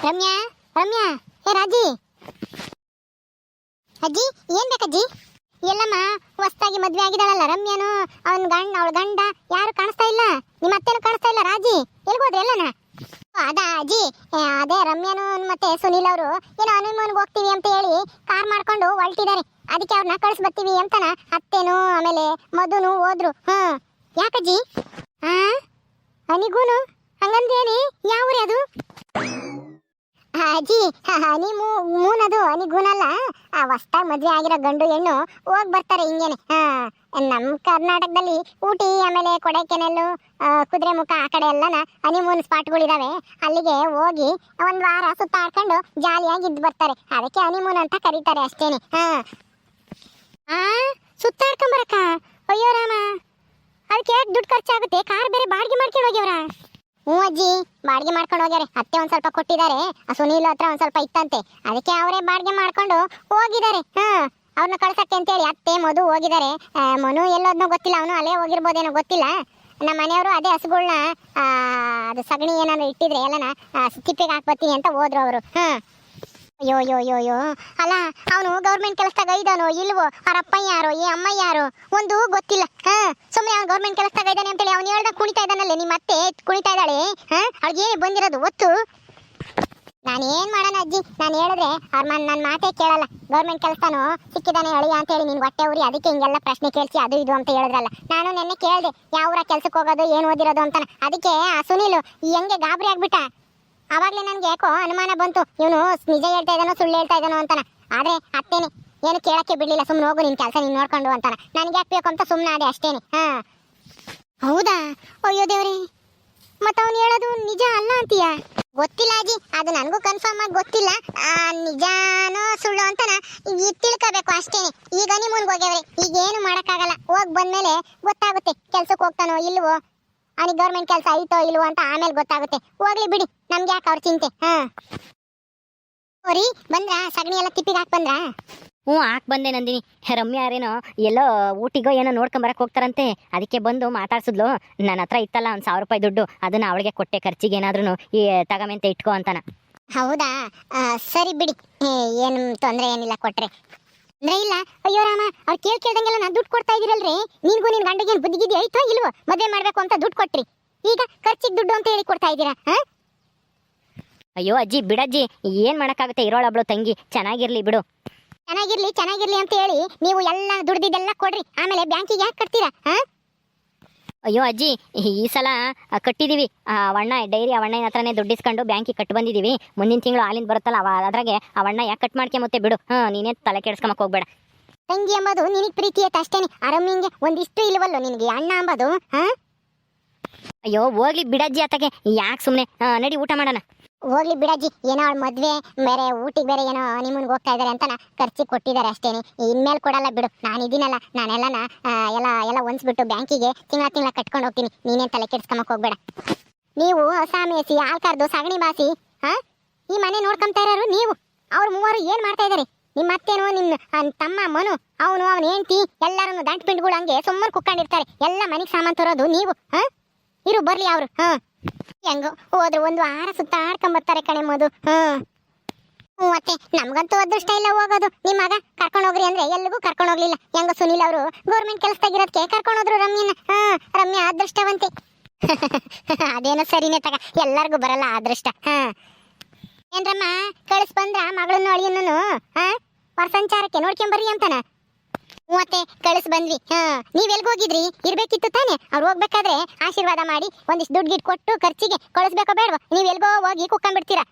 ರಮ್ಯಾ ರಮ್ಯಾ ಏ ರಾಜಿ. ಅಜ್ಜಿ, ಏನ್ ಬೇಕಜ್ಜಿ? ಎಲ್ಲಮ್ಮ, ಹೊಸ್ತಾಗಿ ಮದ್ವೆ ಆಗಿದಾಳಲ್ಲ ರಮ್ಯಾನು, ಅವನ್ ಗಂಡ, ಅವಳ ಗಂಡ, ಯಾರು ಕಾಣಿಸ್ತಾ ಇಲ್ಲ? ನಿಮ್ಮ ಅತ್ತೆನೂ ಕಾಣಿಸ್ತಾ ಇಲ್ಲ ರಾಜಿ? ಎಲ್ಗೋದ್ರಿ ಎಲ್ಲನ? ಅದ ಅಜ್ಜಿ. ಅದೇ ರಮ್ಯಾನು ಮತ್ತೆ ಸುನೀಲ್ ಅವರು. ಏನೋ ಹನುಮೂನ್ಗೆ ಹೋಗ್ತೀವಿ ಅಂತ ಹೇಳಿ ಕಾರ್ ಮಾಡ್ಕೊಂಡು ಹೊರಟಿದ್ದಾರೆ ಅದಕ್ಕೆ ಅವ್ರನ್ನ ಕಳ್ಸಿ ಬರ್ತೀವಿ ಅಂತನ ಅತ್ತೆನು, ಆಮೇಲೆ ಮಧುನು ಹೋದ್ರು. ಹ್ಮ್. ಯಾಕಜ್ಜಿ? ಆ? ಅನಿಗೂನು? ಹಂಗಂದೇನಿ? ಯಾವ ಅದು? ಆ, ನೀ ಹನಿ ಮೂನದು ಹನಿ ಗುಣಲ್ಲ ಆ ಹೊಸ್ದಾಗಿ ಮದ್ವೆ ಆಗಿರೋ ಗಂಡು ಹೆಣ್ಣು ಹೋಗಿ ಬರ್ತಾರೆ ಹಿಂಗೇನೆ. ಹಾ ನಮ್ಮ ಕರ್ನಾಟಕದಲ್ಲಿ ಊಟಿ ಆಮೇಲೆ ಕೊಡೈಕೆನಲ್ಲು ಕುದುರೆ ಮುಖ ಆ ಕಡೆ ಎಲ್ಲನ ಹನಿಮೂನ್ ಸ್ಪಾಟ್ಗಳಿದಾವೆ ಅಲ್ಲಿಗೆ ಹೋಗಿ ಒಂದ್ ವಾರ ಸುತ್ತಾಡ್ಕೊಂಡು ಜಾಲಿಯಾಗಿ ಇದ್ದು ಬರ್ತಾರೆ. ಅದಕ್ಕೆ ಹನಿಮೂನ್ ಅಂತ ಕರೀತಾರೆ ಅಷ್ಟೇನೆ. ಹಾ. ಸುತ್ತಾಡ್ಕೊಂಬರಕ್ಕ ಅಯ್ಯೋ ರಾಮ. ಅದಕ್ಕೆ ದುಡ್ಡು ಖರ್ಚಾಗುತ್ತೆ? ಕಾರ್ ಬೇರೆ ಬಾಡಿಗೆ ಮಾಡ್ಕೊಂಡು ಹೋಗ್ಯವ್ರ? ಹ್ಞೂ ಅಜ್ಜಿ, ಬಾಡಿಗೆ ಮಾಡ್ಕೊಂಡು ಹೋಗ್ಯಾರೆ. ಅತ್ತೆ ಒಂದು ಸ್ವಲ್ಪ ಕೊಟ್ಟಿದ್ದಾರೆ, ಆ ಸುನೀಲ್ ಹತ್ರ ಒಂದು ಸ್ವಲ್ಪ ಇತ್ತಂತೆ. ಅದಕ್ಕೆ ಅವರೇ ಬಾಡಿಗೆ ಮಾಡ್ಕೊಂಡು ಹೋಗಿದ್ದಾರೆ. ಹಾಂ ಅವ್ರನ್ನ ಕಳ್ಸಕ್ಕೆ ಅಂತೇಳಿ ಅತ್ತೆ, ಮಧು ಹೋಗಿದ್ದಾರೆ. ಮನು ಎಲ್ಲೋದ್ನೋ ಗೊತ್ತಿಲ್ಲ ಅವನು, ಅಲ್ಲೇ ಹೋಗಿರ್ಬೋದೇನೋ ಗೊತ್ತಿಲ್ಲ. ನಮ್ಮ ಮನೆಯವರು ಅದೇ ಹಸುಗಳನ್ನ ಅದು ಸಗಣಿ ಏನಾದ್ರು ಇಟ್ಟಿದ್ರೆ ಎಲ್ಲನ ತಿಪ್ಪಿಗೆ ಹಾಕ್ಬತ್ತೀನಿ ಅಂತ ಹೋದ್ರು ಅವರು. ಹಾ. ಅಯ್ಯೋ ಅಯ್ಯೋ ಅಯ್ಯೋ ಅಯ್ಯೋ. ಅಲ್ಲ, ಅವನು ಗೌರ್ಮೆಂಟ್ ಕೆಲಸದಾಗ ಇದ್ದಾನೋ ಇಲ್ವೋ? ಅವ್ರ ಅಪ್ಪ ಯಾರೋ, ಈ ಅಮ್ಮ ಯಾರೋ? ಒಂದು ಗೊತ್ತಿಲ್ಲ. ಹಾ ಸುಮ್ಮನೆ ಅವ್ನು ಗೌರ್ಮೆಂಟ್ ಕೆಲಸದಾಗ ಇದ್ದಾನೆ ಅಂತೇಳಿ ಅವ್ನು ಹೇಳ್ದಾಗ ಕುಣಿತಾ ಇದ್ದಾನಲ್ಲೇ, ನಿಮ್ಮ ಅತ್ತೆ ಕುಣಿತಾ ಇದ್ದಾಳೆ? ಹಾ, ಅವ್ಳಿಗೆ ಏನು ಬಂದಿರೋದು ಒತ್ತು ನಾನು ಏನ್ ಮಾಡೋಣ ಅಜ್ಜಿ? ನಾನು ಹೇಳಿದ್ರೆ ಅವ್ರ ಮನ್ ನನ್ನ ಮಾತೇ ಕೇಳಲ್ಲ. ಗೌರ್ಮೆಂಟ್ ಕೆಲಸನೂ ಸಿಕ್ಕಿದಾನೆ ಅಳಿಯ ಅಂತ ಹೇಳಿ ನಿನ್ ಹೊಟ್ಟೆ ಉರಿ, ಅದಕ್ಕೆ ಹಿಂಗೆಲ್ಲ ಪ್ರಶ್ನೆ ಕೇಳಿಸಿ ಅದು ಇದು ಅಂತ ಹೇಳಿದ್ರಲ್ಲ. ನಾನು ನೆನ್ನೆ ಕೇಳಿದೆ, ಯಾವ ಊರ ಕೆಲ್ಸಕ್ಕೆ ಹೋಗೋದು, ಏನು ಓದಿರೋದು ಅಂತಾನೆ. ಅದಕ್ಕೆ ಆ ಸುನೀಲು ಹೆಂಗೆ ಗಾಬರಿ ಆಗ್ಬಿಟ್ಟ? ಆವಾಗಲೇ ನನ್ಗೆ ಯಾಕೋ ಅನುಮಾನ ಬಂತು. ಇವನು ನಿಜ ಹೇಳ್ತಾ ಇದ್ದಾನೋ ಸುಳ್ಳು ಹೇಳ್ತಾ ಇದ್ದಾನೋ ಅಂತಾನ. ಆದ್ರೆ ಅತ್ತೇನೆ, ಏನು ಕೇಳಕ್ಕೆ ಬಿಡ್ಲಿಲ್ಲ ಸುಮ್ಮನೆ ಹೋಗು ನಿನ್ ಕೆಲಸ ನೀನ್ ನೋಡ್ಕೊಂಡು ಅಂತಾನ. ನನಗೆ ಯಾಕೆ ಬೇಕು ಅಂತ ಸುಮ್ಮನೆ ಅದೇ ಅಷ್ಟೇನೆ. ಹಾ. ಹೌದಾ? ಅಯ್ಯೋ ದೇವ್ರಿ. ಮತ್ತ ಅವ್ನು ಹೇಳೋದು ನಿಜ ಅಲ್ಲ ಅಂತೀಯ? ಗೊತ್ತಿಲ್ಲ ಅಜ್ಜಿ, ಅದು ನನಗೂ ಕನ್ಫರ್ಮ್ ಆಗಿ ಗೊತ್ತಿಲ್ಲ. ನಿಜಾನೋ ಸುಳ್ಳು ಅಂತನ ಈಗ ತಿಳ್ಕೋಬೇಕು ಅಷ್ಟೇನೆ. ಈಗ ನಿಮ್ಗೆ ಹೋಗ್ಯಾವ್ರಿ. ಈಗ ಏನು ಮಾಡೋಕ್ಕಾಗಲ್ಲ. ಹೋಗಿ ಬಂದ್ಮೇಲೆ ಗೊತ್ತಾಗುತ್ತೆ ಕೆಲ್ಸಕ್ಕೆ ಹೋಗ್ತಾನೋ ಇಲ್ವೋ. ಅವನಿಗೆ ಗೌರ್ಮೆಂಟ್ ಕೆಲಸ ಐತೋ ಇಲ್ವೋ ಅಂತ ಆಮೇಲೆ ಗೊತ್ತಾಗುತ್ತೆ. ಹೋಗ್ಲಿ ಬಿಡಿ ನಮ್ಗೆ ಯಾಕೆ ಅವ್ರ ಚಿಂತೆ? ಹಾ. ಓರಿ ಬಂದ್ರಾ? ಸಗಣಿ ಎಲ್ಲ ತಿಪ್ಪಿಗೆ ಹಾಕಿ ಬಂದ್ರಾ? ಹ್ಞೂ ಹಾಕ್ ಬಂದೆ ನಂದಿನಿ. ರಮ್ಯಾ ಯಾರೇನೋ ಎಲ್ಲೋ ಊಟಿಗೋ ಏನೋ ನೋಡ್ಕೊಂಬರಕ್ ಹೋಗ್ತಾರಂತೆ. ಅದಕ್ಕೆ ಬಂದು ಮಾತಾಡ್ಸಿದ್ಲು. ನನ್ನ ಹತ್ರ ಇತ್ತಲ್ಲ ಒಂದು ಸಾವಿರ ರೂಪಾಯಿ ದುಡ್ಡು. ಅದನ್ನ ಅವಳಿಗೆ ಕೊಟ್ಟೆ ಖರ್ಚಿಗೆ ಏನಾದ್ರೂ ಈ ತಗಮೆಂತ ಇಟ್ಕೋ ಅಂತಾನ. ಹೌದಾ? ಆ, ಸರಿ ಬಿಡಿ. ಏನು ತೊಂದರೆ ಏನಿಲ್ಲ ಕೊಟ್ರೆ. ಅಂದ್ರೆ ಇಲ್ಲ. ಅಯ್ಯೋ ರಾಮ ಅವ್ರು ಕೇಳ್ ಕೇಳ್ದಂಗೆಲ್ಲ ನಾನು ದುಡ್ಡು ಕೊಡ್ತಾ ಇದೀರಲ್ರಿ? ನಿನ್ಗೂ ನಿನ್ ಗಂಡಿಗೆ ಬುದ್ಧಿಗಿದ್ಯ? ಐತೋ ಇಲ್ವೋ? ಮದುವೆ ಮಾಡ್ಬೇಕು ಅಂತ ದುಡ್ಡು ಕೊಟ್ರಿ. ಈಗ ಖರ್ಚಿಗೆ ದುಡ್ಡು ಅಂತ ಹೇಳಿ ಕೊಡ್ತಾ ಇದ್ದೀರಾ ಹಾ? ಅಯ್ಯೋ ಅಜ್ಜಿ ಬಿಡಜ್ಜಿ ಏನ್ ಮಾಡಕ್ಕಾಗುತ್ತೆ ಇರೋಳಬ್ಳು ತಂಗಿ? ಚೆನ್ನಾಗಿರ್ಲಿ ಬಿಡು. ಚೆನ್ನಾಗಿರ್ಲಿ ಚೆನ್ನಾಗಿರ್ಲಿ ಅಂತ ಹೇಳಿ ನೀವು ಎಲ್ಲ ದುಡ್ದಿದ್ದೆಲ್ಲ ಕೊಡ್ರಿ. ಆಮೇಲೆ ಬ್ಯಾಂಕಿಗೆ ಯಾಕೆ ಕಟ್ತೀರಾ ಹಾ? ಅಯ್ಯೋ ಅಜ್ಜಿ ಈ ಸಲ ಆ ಅಣ್ಣ ಡೈರಿ ಅವಣ್ಣನ ಹತ್ರನೇ ದುಡ್ಡು ಇಸ್ಕೊಂಡು ಬ್ಯಾಂಕಿಗೆ ಕಟ್ಟು ಬಂದಿದೀವಿ. ಮುಂದಿನ ತಿಂಗಳು ಹಾಲಿಂದ ಬರುತ್ತಲ್ಲ ಅವ ಅದ್ರಾಗೆ ಅವಣ್ಣ ಯಾಕೆ ಕಟ್ ಮಾಡ್ಕೊಂಬತ್ತೆ ಬಿಡು. ಹಾಂ ನೀನೇ ತಲೆ ಕೆಡ್ಸ್ಕೊಂಬಕ್ಕೆ ಹೋಗ್ಬೇಡ. ತಂಗಿ ಎಂಬುದು ನಿನಗೆ ಪ್ರೀತಿ ಐತೆ ಅಷ್ಟೇನೆ. ಅರಮ್ಮಿಂಗೆ ಒಂದಿಷ್ಟು ಇಲ್ವಲ್ಲ ನಿನಗೆ ಅಣ್ಣ ಅಂಬದು ಹಾ? ಅಯ್ಯೋ ಹೋಗ್ಲಿ ಬಿಡಜ್ಜಿ ಆತಗೆ ಯಾಕೆ ಸುಮ್ಮನೆ ನಡಿ ಊಟ ಮಾಡೋಣ. ಹೋಗ್ಲಿ ಬಿಡಜ್ಜಿ, ಏನೋ ಅವಳ ಮದ್ವೆ, ಬೇರೆ ಊಟಿಗೆ ಬೇರೆ ಏನೋ ನಿಮ್ಮನ್ಗೆ ಹೋಗ್ತಾ ಇದಾರೆ ಅಂತ ಖರ್ಚಿಗೆ ಕೊಟ್ಟಿದ್ದಾರೆ ಅಷ್ಟೇನೆ. ಇನ್ಮೇಲೆ ಕೊಡಲ್ಲ ಬಿಡು, ನಾನು ಇದೀನಲ್ಲ, ನಾನೆಲ್ಲನ ಎಲ್ಲ ಎಲ್ಲ ಹೊಂದ್ಸ್ಬಿಟ್ಟು ಬ್ಯಾಂಕಿಗೆ ತಿಂಗಳ ತಿಂಗಳ ಕಟ್ಕೊಂಡು ಹೋಗ್ತೀನಿ. ನೀನೇ ತಲೆ ಕೆಡ್ಸ್ಕೊಂಬಕ್ ಹೋಗ್ಬೇಡ. ನೀವು ಹೊಸ ಮೇಸಿ ಹಾಲ್ ಕರ್ದು, ಸಗಣಿ ಬಾಸಿ, ಹಾ? ಈ ಮನೆ ನೋಡ್ಕೊಂತಾ ಇರೋರು ನೀವು. ಅವ್ರ ಮೂವರು ಏನ್ ಮಾಡ್ತಾ ಇದಾರೆ? ನಿಮ್ಮ ಅತ್ತೆನು ನಿಮ್ಮ ತಮ್ಮ ಮನು ಅವನು, ಅವನ ಹೆಂಡತಿ ಎಲ್ಲರೂ ದಂಟ್ ಪಿಂಡ್ಗಳು ಹಂಗೆ ಸುಮ್ಮನೆ ಕುಕ್ಕೊಂಡಿರ್ತಾರೆ. ಎಲ್ಲ ಮನೆಗೆ ಸಾಮಾನು ತರೋದು ನೀವು, ಹಾ? ಇರು, ಬರ್ಲಿ ಅವ್ರು, ಹಾ? ಹೆಂಗೋ, ಹೋದ್ರು ಒಂದು ವಾರ ಸುತ್ತಾಡ್ಕೊಂಬರ್ತಾರೆ ಕಣೆ ಮಧು. ಹ್ಮ್. ಮತ್ತೆ ನಮ್ಗಂತೂ ಅದೃಷ್ಟ ಇಲ್ಲ ಹೋಗೋದು. ನಿಮ್ಮ ಮಗ ಕರ್ಕೊಂಡು ಹೋಗ್ರಿ ಅಂದ್ರೆ ಎಲ್ಲಿಗೂ ಕರ್ಕೊಂಡು ಹೋಗ್ಲಿಲ್ಲ. ಹೆಂಗೋ ಸುನಿಲ್ ಅವರು ಗೌರ್ಮೆಂಟ್ ಕೆಲಸದಾಗಿರೋದಕ್ಕೆ ಕರ್ಕೊಂಡು ಹೋದ್ರು ರಮ್ಯನ. ಹಾ ರಮ್ಯಾ ಅದೃಷ್ಟವಂತೆ. ಅದೇನೋ ಸರಿನೇ ತಗ, ಎಲ್ಲರಿಗೂ ಬರಲ್ಲ ಅದೃಷ್ಟ. ಹಾ ಏನ್ರಮ್ಮ, ಕಳಿಸ್ ಬಂದ್ರ ಮಗಳನ್ನ ಅಳಿಯನ್ನೂ ಹಾ ಸಂಚಾರಕ್ಕೆ ನೋಡ್ಕೊಂಬರ್ರಿ ಅಂತಾನ. ಮೂವತ್ತೆ ಕಳಿಸ್ ಬಂದ್ವಿ. ಹಾ, ನೀವ್ ಎಲ್ಗ್ ಹೋಗಿದ್ರಿ? ಇರ್ಬೇಕಿತ್ತು ತಾನೆ. ಅವ್ರು ಹೋಗ್ಬೇಕಾದ್ರೆ ಆಶೀರ್ವಾದ ಮಾಡಿ ಒಂದಿಷ್ಟು ದುಡ್ಡು ಗಿಡ್ ಕೊಟ್ಟು ಖರ್ಚಿಗೆ ಕಳಿಸ್ಬೇಕೋ ಬೇಡ ನೀವ್ ಎಲ್ಗೋ ಹೋಗಿ ಕುಕ್ಕೊಂಡ್ಬಿಡ್ತೀರಾ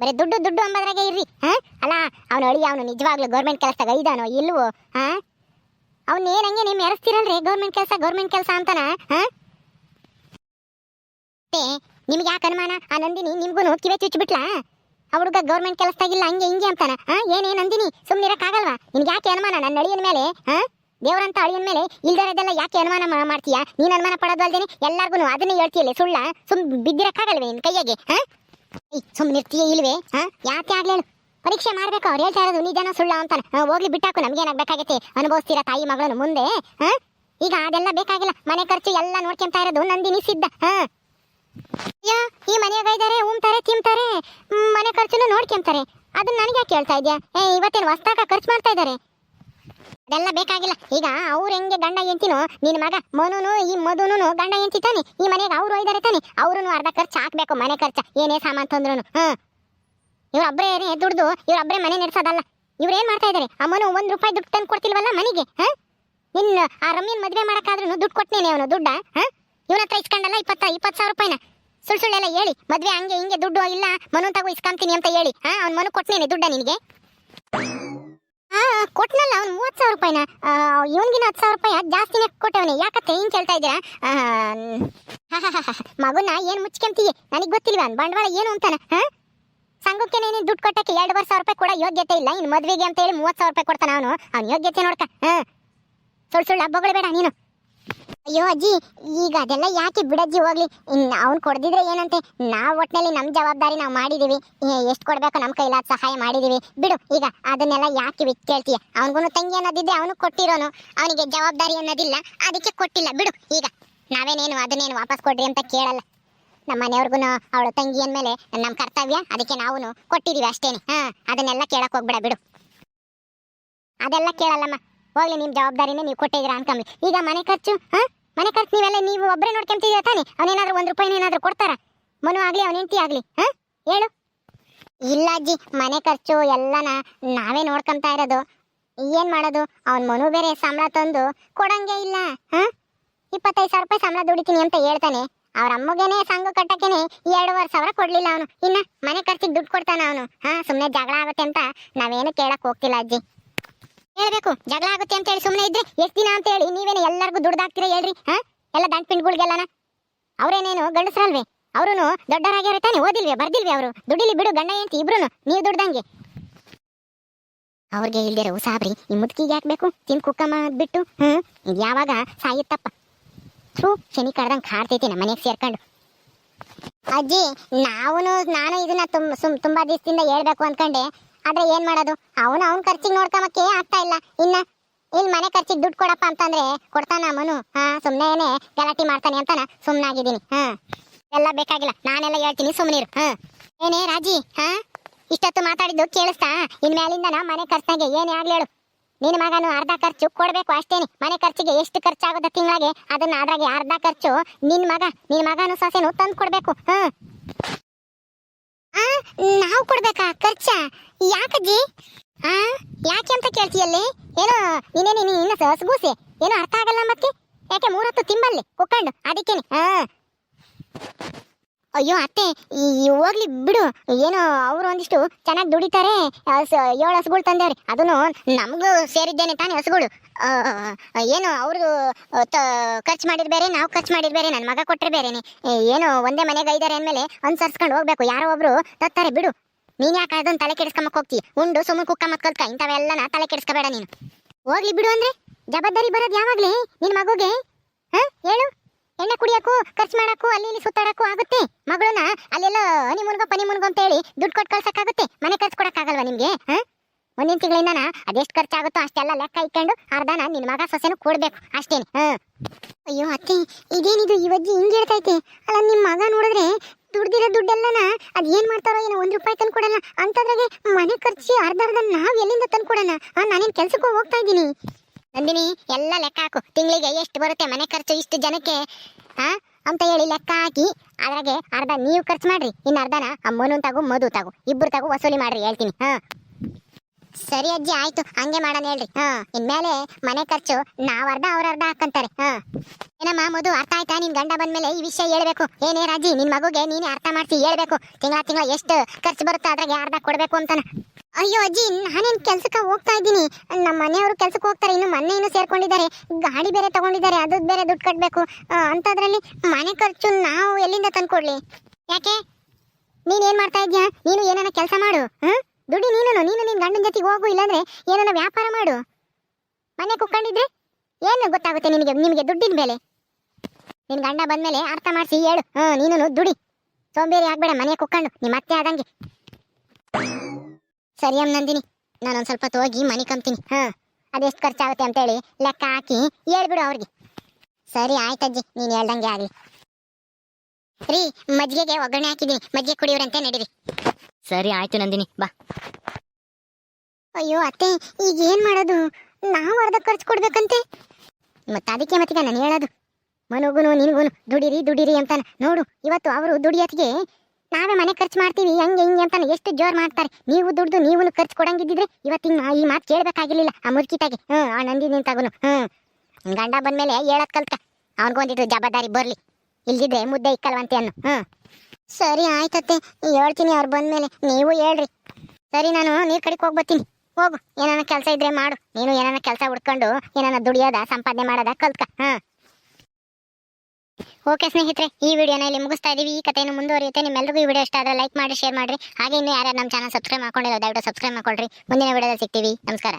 ಬರೀ ದುಡ್ಡು ದುಡ್ಡು ಅಂಬದ್ರಾಗೆ ಇರ್ರಿ, ಹಾ? ಅಲ್ಲ, ಅವ್ನು ಅಳಿ, ಅವನು ನಿಜವಾಗ್ಲೂ ಗೌರ್ಮೆಂಟ್ ಕೆಲಸದಾಗ ಇದಾನೋ ಇಲ್ವೋ, ಹಾ? ಅವ್ನ ಹಂಗೆ ನಿಮ್ ಎರಸ್ತೀರಲ್ರಿ ಗೌರ್ಮೆಂಟ್ ಕೆಲಸ ಗೌರ್ಮೆಂಟ್ ಕೆಲಸ ಅಂತಾನ, ಹಾ? ನಿಮ್ಗೆ ಯಾಕೆ ಅನುಮಾನ? ಆ ನಂದಿನಿ ನಿಮ್ಗೂ ಕಿವೆ ಚುಚ್ಚಿಬಿಟ್ಲಾ ಆ ಹುಡುಗ ಗೌರ್ಮೆಂಟ್ ಕೆಲಸದಾಗಿಲ್ಲ ಹಂಗೆ ಹಿಂಗೆ ಅಂತಾನ. ಏನೇ ನಂದಿನಿ ಸುಮ್ಮನಿರಕ್ಕಾಗಲ್ವಾ ನಿನ್ಗೆ ಯಾಕೆ ಅನುಮಾನ? ನನ್ನ ಅಳಿಯನ ಮೇಲೆ ದೇವರಂತ ಅಳಿಯನ ಮೇಲೆ ಇಲ್ದರದೆಲ್ಲ ಯಾಕೆ ಅನುಮಾನ ಮಾಡ್ತೀಯಾ? ನೀನ್ ಅನುಮಾನ ಪಡೋದು ಅಲ್ದೇನೆ ಎಲ್ಲಾರ್ಗು ಅದನ್ನೇ ಹೇಳ್ತೀಯಲ್ಲ, ಸುಳ್ಳ? ಸುಮ್ ಬಿದ್ದಿರಕ್ಕಾಗಲ್ವೇ ನಿನ್ ಕೈಯಾಗೆ ಹಾ ಸುಮ್ಮನಿರ್ತೀಯ ಇಲ್ವೇ ಯಾಕೆ ಆಗ್ಲೇನು ಪರೀಕ್ಷೆ ಮಾಡ್ಬೇಕು, ಅವ್ರು ಹೇಳ್ತಾ ಇರೋದು ನಿಜನ ಸುಳ್ಳ ಅಂತಾನೆ ಹೋಗ್ಲಿ, ಬಿಟ್ಟಾಕು ನಮ್ಗೇನಾಗ್ಬೇಕಾಗತ್ತೆ ಅನುಭವಿಸ್ತೀರಾ ತಾಯಿ ಮಗಳನ್ನು ಮುಂದೆ ಈಗ ಅದೆಲ್ಲ ಬೇಕಾಗಿಲ್ಲ. ಮನೆ ಖರ್ಚು ಎಲ್ಲ ನೋಡ್ಕೊಂತ ಇರೋದು ನಂದಿನಿ ಸಿದ್ಧ ಹಾ ಅಯ್ಯೋ ಈ ಮನೆಯಾಗ ಇದ್ದಾರೆ ಉಮ್ತಾರೆ ತಿಂತಾರೆ ಮನೆ ಖರ್ಚುನು ನೋಡ್ಕೊಂತಾರೆ ಅದನ್ನ ನನಗೆ ಯಾಕೆ ಹೇಳ್ತಾ ಇದ್ಯಾ? ಏ, ಇವತ್ತೇನು ಹೊಸ್ತಾಗ ಖರ್ಚು ಮಾಡ್ತಾ ಇದ್ದಾರೆ ಅದೆಲ್ಲ ಬೇಕಾಗಿಲ್ಲ. ಈಗ ಅವ್ರು ಹೆಂಗೆ ಗಂಡ ಎಂತಿನೋ ನಿನ್ನ ಮಗ ಮನುನು, ಈ ಮಧುನು ಗಂಡ ಎಂತಿ ಈ ಮನೆಗೆ ಅವ್ರು ಒಯ್ದಾರೆ ತಾನೆ. ಅವ್ರು ಅರ್ಧ ಖರ್ಚು ಹಾಕ್ಬೇಕು ಮನೆ ಖರ್ಚು, ಏನೇ ಸಾಮಾನು ತಂದ್ರು ಹ್ಮ್ ಇವ್ರೊಬ್ರೇ ದುಡ್ದು ಇವ್ರೊಬ್ರೇ ಮನೆ ನಡೆಸೋದಲ್ಲ ಇವ್ರು ಏನು ಮಾಡ್ತಾ ಇದ್ದಾರೆ ಅಮ್ಮನು ಒಂದು ರೂಪಾಯಿ ದುಡ್ಡು ತಂದು ಕೊಡ್ತಿಲ್ವಲ್ಲ ಮನೆಗೆ, ಹಾಂ? ನಿನ್ನ, ಆ ರಮ್ಯನ ಮದುವೆ ಮಾಡೋಕ್ಕಾದ್ರೂ ದುಡ್ಡು ಕೊಟ್ಟನೇನೆ ಅವನು, ದುಡ್ಡ, ಹ? ಇವನ ಇಸ್ಕೊಂಡಲ್ಲ ಇಪ್ಪತ್ತ ಇಪ್ಪತ್ತು ಸಾವಿರ ರೂಪಾಯಿನ. ಸುಳ್ ಸುಳ್ಳೆಲ್ಲ ಹೇಳಿ, ಮದ್ವೆ ಹಂಗೆ ಹಿಂಗೆ ದುಡ್ಡು ಇಲ್ಲ, ಮನು ತಗೋ ಇಸ್ಕೊಂತೀನಿ ಅಂತ ಹೇಳಿ. ಹಾ, ಅವ್ನ ಮನು ಕೊಟ್ನೇನೆ ದುಡ್ಡ ನಿನಗೆ? ಹಾ, ಕೊಟ್ನಲ್ಲ ಅವ್ನು ಮೂವತ್ತು ಸಾವಿರ ರೂಪಾಯಿನ. ಇವನ್ಗಿನ ಹತ್ತು ಸಾವಿರ ರೂಪಾಯಿ ಜಾಸ್ತಿನೇ ಕೊಟ್ಟವನೇ. ಯಾಕತ್ತೆ ಹಿಂಗೆ ಕೇಳ್ತಾ ಇದ್ದೀರಾ? ಮಗುನ ಏನ್ ಮುಚ್ಕೊಂತೀಯ? ನನಗೆ ಗೊತ್ತಿಲ್ಲ ಅವ್ನ್ ಬಂಡವಾಳ ಏನು ಅಂತಾನೆ? ಹಾ? ಸಂಘಕ್ಕೆ ನೀನು ದುಡ್ಡು ಕೊಟ್ಟಕ್ಕೆ ಎರಡುವರೆ ಸಾವಿರ ರೂಪಾಯಿ ಕೂಡ ಯೋಗ್ಯತೆ ಇಲ್ಲ. ಇನ್ನು ಮದ್ವೆಗೆ ಅಂತ ಹೇಳಿ ಮೂವತ್ತು ಸಾವಿರ ರೂಪಾಯಿ ಕೊಡ್ತಾನೆ ಅವನು. ಅವ್ನ ಯೋಗ್ಯತೆ ನೋಡ್ಕ. ಹಾ. ಸುಳ್ಳು ಸುಳ್ಳು ಹಬ್ಬಗಳು ಬೇಡ ನೀನು. ಅಯ್ಯೋ ಅಜ್ಜಿ, ಈಗ ಅದೆಲ್ಲ ಯಾಕೆ ಬಿಡಜ್ಜಿ ಹೋಗ್ಲಿ? ಇನ್ನು ಅವ್ನು ಕೊಡ್ದಿದ್ರೆ ಏನಂತೆ? ನಾವು ಒಟ್ಟಿನಲ್ಲಿ ನಮ್ಮ ಜವಾಬ್ದಾರಿ ನಾವು ಮಾಡಿದೀವಿ. ಎಷ್ಟು ಕೊಡ್ಬೇಕು ನಮ್ಮ ಕೈಲಾದ ಸಹಾಯ ಮಾಡಿದೀವಿ. ಬಿಡು, ಈಗ ಅದನ್ನೆಲ್ಲ ಯಾಕೆ ಕೇಳ್ತೀಯ ಅವನಿಗೂ ತಂಗಿ ಅನ್ನೋದಿದ್ದೆ ಅವನು ಕೊಟ್ಟಿರೋನು. ಅವನಿಗೆ ಜವಾಬ್ದಾರಿ ಅನ್ನೋದಿಲ್ಲ. ಅದಕ್ಕೆ ಕೊಟ್ಟಿಲ್ಲ. ಬಿಡು, ಈಗ ನಾವೇನೇನು, ಅದನ್ನೇನು ವಾಪಸ್ ಕೊಡ್ರಿ ಅಂತ ಕೇಳಲ್ಲ. ನಮ್ಮ ಮನೆಯವ್ರಿಗೂ ಅವಳು ತಂಗಿ ಅಂದಮೇಲೆ ನಮ್ಮ ಕರ್ತವ್ಯ, ಅದಕ್ಕೆ ನಾವು ಕೊಟ್ಟಿದೀವಿ ಅಷ್ಟೇನೆ. ಹಾಂ, ಅದನ್ನೆಲ್ಲ ಕೇಳಕ್ಕೆ ಹೋಗ್ಬೇಡ, ಬಿಡು. ಅದೆಲ್ಲ ಕೇಳಲ್ಲಮ್ಮ. ಹೋಗ್ಲಿ, ನಿಮ್ ಜವಾಬ್ದಾರಿನೇ ನೀವು ಕೊಟ್ಟಿದ್ದೀರಾ ಅನ್ಕೊಂಬ್ಲಿ ಈಗ ಮನೆ ಖರ್ಚು, ಹಾ? ಮನೆ ಖರ್ಚು ನೀವೆಲ್ಲ, ನೀವು ಒಬ್ಬರೇ ನೋಡ್ಕೊಂತಿದ್ದೀರ ತಾನೆ? ಅವನೇನಾದ್ರೂ ಒಂದು ರೂಪಾಯಿನ ಏನಾದ್ರೂ ಕೊಡ್ತಾರ? ಮನು ಆಗ್ಲಿ, ಅವನ ಹೆಂಡತಿ ಆಗ್ಲಿ, ಹಾ? ಹೇಳು. ಇಲ್ಲ ಅಜ್ಜಿ, ಮನೆ ಖರ್ಚು ಎಲ್ಲನ ನಾವೇ ನೋಡ್ಕೊಂತಾ ಇರೋದು. ಏನ್ ಮಾಡೋದು? ಅವನ ಮನು ಬೇರೆ ಸಂಬಳ ತಂದು ಕೊಡಂಗೆ ಇಲ್ಲ, ಹಾ? ಇಪ್ಪತ್ತೈದು ಸಾವಿರ ರೂಪಾಯಿ ಸಂಬಳ ದುಡಿತೀನಿ ಅಂತ ಹೇಳ್ತಾನೆ. ಅವ್ರ ಅಮ್ಮಗೇನೆ ಸಂಘ ಕಟ್ಟಕ್ಕೇನೆ ಎರಡೂವರೆ ಸಾವಿರ ಕೊಡ್ಲಿಲ್ಲ ಅವನು. ಇನ್ನು ಮನೆ ಖರ್ಚಿಗೆ ದುಡ್ಡು ಕೊಡ್ತಾನೆ ಅವನು. ಹಾ ಸುಮ್ಮನೆ ಜಗಳ ಆಗುತ್ತೆ ಅಂತ ನಾವೇನು ಕೇಳಕ್ ಹೋಗ್ತಿಲ್ಲ ಅಜ್ಜಿ. ಹೇಳ್ಬೇಕು. ಜಗಳ ಆಗುತ್ತೆ ಅಂತ ಹೇಳಿ ಸುಮ್ಮನೆ ಇದ್ರೆ ಎಷ್ಟು ದಿನ ಅಂತ ಹೇಳಿ ನೀವೇನು ಎಲ್ಲರಿಗೂ ದುಡ್ದಾಗ್ತೀರಾ ಹೇಳ್ರಿ, ಹಾ? ಎಲ್ಲ ದಂಟ್ ಪಿಂಡ್ಗಳಿಗೆಲ್ಲನ ಅವರೇನೇನು ಗಂಡಸ್ರಲ್ವೇ? ಅವರು ದೊಡ್ಡರಾಗ್ಯಾರ ತಾನೆ, ಓದಿಲ್ವೇ, ಬರ್ದಿಲ್ವೇ ಅವರು? ದುಡಿಲಿ ಬಿಡು ಗಂಡ ಏನ್ ಇಬ್ರು ನೀವು ದುಡ್ದಂಗೆ. ಅವ್ರಿಗೆ ಇಲ್ದಿರ ಉಸಾಬ್ರಿ ಈ ಮುದುಕಿಗೆ ಹಾಕ್ಬೇಕು ತಿನ್ ಕುಕ್ಕಮ್ಮ ಬಿಟ್ಟು, ಹ್ಮ್? ಯಾವಾಗ ಸಾಯುತ್ತಪ್ಪ. ಥ್ರೂ ಶನಿ ಕಾಡ್ದಂಗೆ ಕಾಡ್ತೈತಿ ನಮ್ಮ ಮನೆಗೆ ಸೇರ್ಕೊಂಡು. ಅಜ್ಜಿ ನಾವು ನಾನು ಇದನ್ನ ತುಂಬ ಸುಮ್ ತುಂಬಾ ದಿವಸದಿಂದ ಹೇಳ್ಬೇಕು ಅನ್ಕಂಡೆ. ಆದ್ರೆ ಏನ್ ಮಾಡೋದು? ಅವನು ಅವನ್ ಖರ್ಚಿಗೆ ನೋಡ್ಕೊಂಬಕ್ಕೆ ಆಗ್ತಾ ಇಲ್ಲ. ಇನ್ನ ಇಲ್ಲಿ ಮನೆ ಖರ್ಚಿಗೆ ದುಡ್ಡು ಕೊಡಪ್ಪ ಅಂತಂದ್ರೆ ಕೊಡ್ತಾನ ಮನು. ಹಾ, ಸುಮ್ನೆ ಗಲಾಟೆ ಮಾಡ್ತಾನೆ ಅಂತಾನ? ಸುಮ್ನಾಗಿದ್ದೀನಿ. ಹಾ. ಎಲ್ಲ ಬೇಕಾಗಿಲ್ಲ. ನಾನೆಲ್ಲ ಹೇಳ್ತೀನಿ, ಸುಮ್ನಿರು. ಹಾ. ಏನೇ ರಾಜಿ, ಹಾ? ಇಷ್ಟೊತ್ತು ಮಾತಾಡಿದ್ದು ಕೇಳಿಸ್ತಾ? ಇನ್ಮೇಲಿಂದ ನಾ ಮನೆ ಖರ್ಚಾಗೆ ಏನೇ ಆಗ್ಲಿ ಹೇಳು. ನಿನ್ನ ಮಗನು ಅರ್ಧ ಖರ್ಚು ಕೊಡ್ಬೇಕು ಅಷ್ಟೇನೆ. ಮನೆ ಖರ್ಚಿಗೆ ಎಷ್ಟು ಖರ್ಚಾಗುತ್ತೆ ತಿಂಗಳಿಗೆ? ಅದನ್ನ ಅದ್ರಾಗೆ ಅರ್ಧ ಖರ್ಚು ನಿನ್ ಮಗ, ನಿನ್ ಮಗನು ಸೊಸೆನು ತಂದು ಕೊಡ್ಬೇಕು ಹಾ. ಆ, ನಾವು ಕೊಡ್ಬೇಕಾ? ಖರ್ಚ? ಯಾಕಜ್ಜಿ? ಆ, ಯಾಕೆ ಅಂತ ಕೇಳ್ತೀಯಲ್ಲಿ? ಏನೋ, ನೀನೇ ನೀನು ಇನ್ನ ಸಸಗೂಸೆ ಏನೋ ಅರ್ಥ ಆಗಲ್ಲ ಮತ್ತೆ? ಯಾಕೆ ಮೂರತ್ತು ತಿಂಬಲ್ಲಿ? ಕುಕ್ಕಂಡು, ಅದಕ್ಕೇನೆ. ಹಾ ಅಯ್ಯೋ ಅತ್ತೆ, ಈ ಹೋಗ್ಲಿ ಬಿಡು. ಏನೋ ಅವರು ಒಂದಿಷ್ಟು ಚೆನ್ನಾಗಿ ದುಡಿತಾರೆ ಏಳು ಹಸುಗಳು ತಂದೇವ್ರಿ ಅದನ್ನು ನಮಗೂ ಸೇರಿದ್ದೇನೆ ತಾನೇ ಹಸುಗಳು. ಏನು ಅವರು ಖರ್ಚು ಮಾಡಿದ್ ಬೇರೆ, ನಾವು ಖರ್ಚು ಮಾಡಿದ್ ಬೇರೆ ನನ್ನ ಮಗ ಕೊಟ್ಟರೆ ಬೇರೆನೆ. ಏನು ಒಂದೇ ಮನೆಗೆ ಐದಾರೆ ಅಂದಮೇಲೆ ಅನುಸರಿಸ್ಕೊಂಡು ಹೋಗ್ಬೇಕು. ಯಾರೋ ಒಬ್ರು ತತ್ತಾರೆ, ಬಿಡು. ನೀನು ಯಾಕೆ ಅದನ್ನ ತಲೆ ಕೆಡಿಸ್ಕೊಂಬಕ್ ಹೋಗ್ತಿ? ಉಂಡು ಸುಮ್ಮನೆ ಕುಕ್ಕ ಮಕ್ಕಳ್ಕ ಇಂಥವೆಲ್ಲನ ತಲೆ ಕೆಡಿಸ್ಕೋಬೇಡ ನೀನು. ಹೋಗ್ಲಿ ಬಿಡು ಅಂದ್ರೆ? ಜವಾಬ್ದಾರಿ ಬರೋದು ಯಾವಾಗಲೇ ನಿನ್ನ ಮಗುಗೆ? ಹಾಂ, ಹೇಳು. ಎಣ್ಣೆ ಕುಡಿಯಕ್ಕೂ ಖರ್ಚು ಮಾಡಕ್ಕೂ, ಅಲ್ಲಿ ಇಲ್ಲಿ ಸುತ್ತಾಡಕ್ಕೂ ಆಗುತ್ತೆ. ಮಗಳನ್ನ ಅಲ್ಲೆಲ್ಲ ಪನಿ ಮುನ್ಗೋ ಅಂತ ಹೇಳಿ ದುಡ್ಡು ಕೊಟ್ಟು ಕಳ್ಸಕ್ಕಾಗುತ್ತೆ. ಮನೆ ಖರ್ಚು ಕೊಡಕ್ಕಾಗಲ್ವಾ ನಿಮಗೆ, ಹಾಂ? ಮುಂದಿನ ತಿಂಗಳಿಂದ ಅದೆಷ್ಟು ಖರ್ಚಾಗುತ್ತೋ ಅಷ್ಟೆಲ್ಲ ಲೆಕ್ಕ ಇಟ್ಕೊಂಡು ಅರ್ಧನ ನಿನ್ ಮಗ ಸೊಸೆನೂ ಕೊಡಬೇಕು, ಅಷ್ಟೇನೆ, ಹಾಂ. ಅಯ್ಯೋ ಅತ್ತೆ, ಇದೇನಿದು ಈ ಅಜ್ಜಿ ಹಿಂಗೆ ಹೇಳ್ತೈತೆ ಅಲ್ಲ ನಿಮ್ಮ ಮಗ ನೋಡಿದ್ರೆ ದುಡ್ದಿರೋ ದುಡ್ಡೆಲ್ಲನ ಅದು ಏನು ಮಾಡ್ತಾರೋ ಏನೋ ಒಂದು ರೂಪಾಯಿ ತಂದು ಕೊಡಲ್ಲ ಅಂಥದ್ರಾಗೆ ಮನೆ ಖರ್ಚು ಅರ್ಧ ಅರ್ಧ ನಾವ್ ಎಲ್ಲಿಂದ ತಂದು ಕೊಡೋಣ ನಾನೇನು ಕೆಲ್ಸಕ್ಕೂ ಹೋಗ್ತಾ ಇದ್ದೀನಿ. ನಂದಿನಿ, ಎಲ್ಲ ಲೆಕ್ಕ ಹಾಕು. ತಿಂಗಳಿಗೆ ಎಷ್ಟು ಬರುತ್ತೆ ಮನೆ ಖರ್ಚು ಇಷ್ಟು ಜನಕ್ಕೆ? ಹಾ ಅಂತ ಹೇಳಿ ಲೆಕ್ಕ ಹಾಕಿ ಅದ್ರಾಗೆ ಅರ್ಧ ನೀವು ಖರ್ಚು ಮಾಡ್ರಿ. ಇನ್ನು ಅರ್ಧನ ಅಮ್ಮನೂ ತಗು, ಮಧು ತಗು. ಇಬ್ಬರು ತಗು ವಸೂಲಿ ಮಾಡ್ರಿ ಹೇಳ್ತೀನಿ. ಹಾ. ಸರಿ ಅಜ್ಜಿ, ಆಯ್ತು. ಹಂಗೆ ಮಾಡೋಣ ಹೇಳ್ರಿ. ಹಾ, ಇನ್ಮೇಲೆ ಮನೆ ಖರ್ಚು ನಾವ್ ಅರ್ಧ, ಅವ್ರ ಅರ್ಧ ಹಾಕಂತಾರೆ. ಹಾ. ಏನಮ್ಮ ಮಧು, ಅರ್ಥ ಆಯ್ತಾ? ನಿನ್ ಗಂಡ ಬಂದ್ಮೇಲೆ ಈ ವಿಷಯ ಹೇಳ್ಬೇಕು. ಏನೇ ರಾಜಿ, ನಿನ್ ಮಗುಗೆ ನೀನೇ ಅರ್ಥ ಮಾಡ್ಸಿ ಹೇಳ್ಬೇಕು. ತಿಂಗಳ ತಿಂಗಳ ಎಷ್ಟು ಖರ್ಚು ಬರುತ್ತೆ ಅದ್ರಾಗೆ ಅರ್ಧ ಕೊಡ್ಬೇಕು ಅಂತಾನ. ಅಯ್ಯೋ ಅಜ್ಜಿ ನಾನೇನ್ ಕೆಲ್ಸಕ್ಕೆ ಹೋಗ್ತಾ ಇದ್ದೀನಿ. ನಮ್ಮ ಮನೆಯವರು ಕೆಲ್ಸಕ್ಕೆ ಹೋಗ್ತಾರೆ, ಇನ್ನು ಮೊನ್ನೆ ಇನ್ನು ಸೇರ್ಕೊಂಡಿದ್ದಾರೆ. ಗಾಡಿ ಬೇರೆ ತಗೊಂಡಿದ್ದಾರೆ ಅದು ಬೇರೆ ದುಡ್ಡು ಕಟ್ಟಬೇಕು ಅಂತದ್ರಲ್ಲಿ ಮನೆ ಖರ್ಚು ನಾವು ಎಲ್ಲಿಂದ ತಂದ್ಕೊಡ್ಲಿ? ಯಾಕೆ? ನೀನ್ ಏನ್ ಮಾಡ್ತಾ ಇದ್ಯಾ? ನೀನು ಏನಾನ ಕೆಲಸ ಮಾಡು, ಹ್ಮ್? ದುಡಿ ನೀನು ನೀನು ನಿನ್ನ ಗಂಡನ ಜೊತೆಗೆ ಹೋಗು, ಇಲ್ಲಾಂದ್ರೆ ಏನನ್ನ ವ್ಯಾಪಾರ ಮಾಡು. ಮನೆ ಕುಕ್ಕೊಂಡಿದ್ರೆ ಏನು ಗೊತ್ತಾಗುತ್ತೆ ನಿನಗೆ, ನಿಮಗೆ ದುಡ್ಡಿನ ಬೆಲೆ? ನಿನ್ ಗಂಡ ಬಂದ್ಮೇಲೆ ಅರ್ಥ ಮಾಡಿಸಿ, ಹೇಳು. ಹ್ಮ್ ನೀನು ದುಡಿ. ಸೋಂಬೇರಿ ಆಗ್ಬೇಡ, ಮನೆ ಕುಕ್ಕೊಂಡು ನಿಮ್ಮ ಅತ್ತೆ ಆದಂಗೆ. ಸರಿ ಅಮ್ಮ ನಂದಿನಿ ಒಂದ್ ಸ್ವಲ್ಪ ಹೋಗಿ ಮನೆ ಕಂಬ್ತೀನಿ. ಹಾ, ಅದೆಷ್ಟು ಖರ್ಚಾಗುತ್ತೆ ಅಂತೇಳಿ ಲೆಕ್ಕ ಹಾಕಿ ಹೇಳ್ಬಿಡು ಅವ್ರಿಗೆ. ಸರಿ ಆಯ್ತಜ್ಜಿ, ನೀನ್ ಹೇಳ್ದಂಗೆ ಆಗಲಿ. ರೀ, ಮಜ್ಜಿಗೆಗೆ ಒಗ್ಗರಣೆ ಹಾಕಿದೀನಿ ಮಜ್ಜಿಗೆ ಕುಡಿಯೋರಂತೆ ನಡೀರಿ. ಸರಿ, ಆಯ್ತು ನಂದಿನಿ, ಬಾ. ಅಯ್ಯೋ ಅತ್ತೆ, ಈಗ ಏನ್ ಮಾಡೋದು? ನಾವು ಅರ್ಧ ಖರ್ಚು ಕೊಡ್ಬೇಕಂತೆ. ಮತ್ತೆ ಅದಕ್ಕೆ ಮತ್ತೀಗ ನಾನು ಹೇಳೋದು. ಮನುಗುನು, ನಿನ್ಗುನು, ದುಡಿರಿ ದುಡಿರಿ ಅಂತಾನೆ. ನೋಡು, ಇವತ್ತು ಅವರು ದುಡಿಯೋತ್ತಿಗೆ ನಾವೇ ಮನೆ ಖರ್ಚು ಮಾಡ್ತೀವಿ, ಹಂಗೆ ಹಿಂಗೆ ಅಂತಾನೆ. ಎಷ್ಟು ಜೋರ್ ಮಾಡ್ತಾರೆ. ನೀವು ದುಡ್ದು ನೀವು ಖರ್ಚು ಕೊಡಂಗಿದ್ದಿದ್ರೆ ಇವತ್ತು ಹಿಂಗ್ ಈ ಮಾತು ಕೇಳಬೇಕಾಗಿರ್ಲಿಲ್ಲ. ಆ ಮುರ್ಕಿತಾಗೆ ಹ್ಞೂ ಆ ನಂದಿನಿ ಅಂತಾಗೂನು ಹ್ಞೂ ಗಂಡ ಬಂದ್ಮೇಲೆ ಹೇಳೋದು ಕಲ್ತ ಅವನಿಗೊಂದಿಟ್ಟು ಜವಾಬ್ದಾರಿ ಬರಲಿ. ಇಲ್ದಿದ್ರೆ ಮುದ್ದೆ ಇಕ್ಕಲ್ವಂತೆ ಅನ್ನು ಹ್ಞೂ ಸರಿ, ಆಯ್ತತ್ತೆ. ಹೇಳ್ತೀನಿ, ಅವ್ರು ಬಂದ್ಮೇಲೆ ನೀವು ಹೇಳ್ರಿ. ಸರಿ, ನಾನು ನೀರ್ ಕಡೆಗೆ ಹೋಗಿ ಬರ್ತೀನಿ. ಹೋಗು. ಏನಾನ ಕೆಲಸ ಇದ್ರೆ ಮಾಡು. ನೀನು ಏನಾನ ಕೆಲಸ ಹುಡ್ಕೊಂಡು, ಏನಾನ ದುಡಿಯೋದ, ಸಂಪಾದನೆ ಮಾಡೋದ, ಕಲ್ತ್ಕ. ಹಾ. ಓಕೆ ಸ್ನೇಹಿತರೆ, ಈ ವಿಡಿಯೋನ ಇಲ್ಲಿ ಮುಗಿಸ್ತಾ ಇದೀವಿ. ಈ ಕಥೆಯನ್ನು ಮುಂದುವರಿಯುತ್ತೆ. ನಿಮ್ಮೆಲ್ಲರಿಗೂ ಈ ವಿಡಿಯೋ ಇಷ್ಟ ಆದ್ರೆ ಲೈಕ್ ಮಾಡಿ, ಶೇರ್ ಮಾಡ್ರಿ. ಹಾಗೆ ಇನ್ನು ಯಾರ್ಯಾರು ನಮ್ಮ ಚಾನಲ್ ಸಬ್ಸ್ಕ್ರೈಬ್ ಮಾಡ್ಕೊಂಡಿಲ್ಲ ದಯವಿಟ್ಟು ಸಬ್ಸ್ಕ್ರೈಬ್ ಮಾಡ್ಕೊಳ್ರಿ. ಮುಂದಿನ ವಿಡಿಯೋದಲ್ಲಿ ಸಿಗ್ತೀವಿ. ನಮಸ್ಕಾರ.